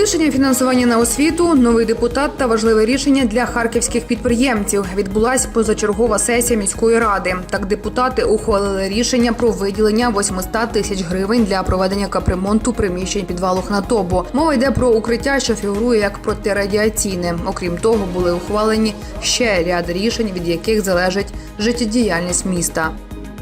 Збільшення фінансування на освіту, новий депутат та важливе рішення для харківських підприємців. Відбулась позачергова сесія міської ради. Так депутати ухвалили рішення про виділення 800 тисяч гривень для проведення капремонту приміщень підвалу Хнатобу. Мова йде про укриття, що фігурує як протирадіаційне. Окрім того, були ухвалені ще ряд рішень, від яких залежить життєдіяльність міста.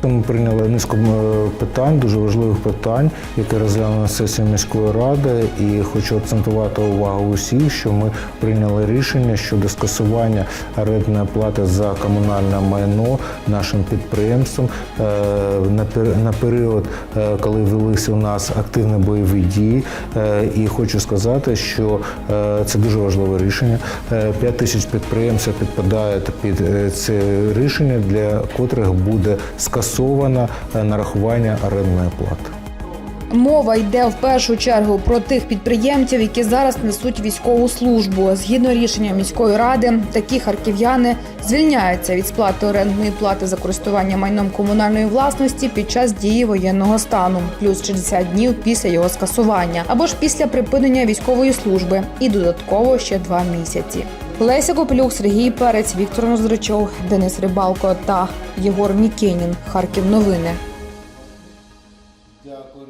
Ми прийняли низку е, питань, дуже важливих питань, які на сесії міської ради. І хочу акцентувати увагу усіх, що ми прийняли рішення щодо скасування орендної плати за комунальне майно нашим підприємствам е, на період, е, коли велися у нас активні бойові дії. І хочу сказати, що це дуже важливе рішення. 5 тисяч підприємців підпадають під це рішення, для котрих буде скасовано е, нарахування орендної плати. Мова йде в першу чергу про тих підприємців, які зараз несуть військову службу. Згідно рішення міської ради, такі харків'яни звільняються від сплати орендної плати за користування майном комунальної власності під час дії воєнного стану, плюс 60 днів після його скасування, або ж після припинення військової служби, і додатково ще два місяці. Леся Коплюк, Сергій Перець, Віктор Ноздрачов, Денис Рибалко та Єгор Мікенін. Харків новини. Дякую.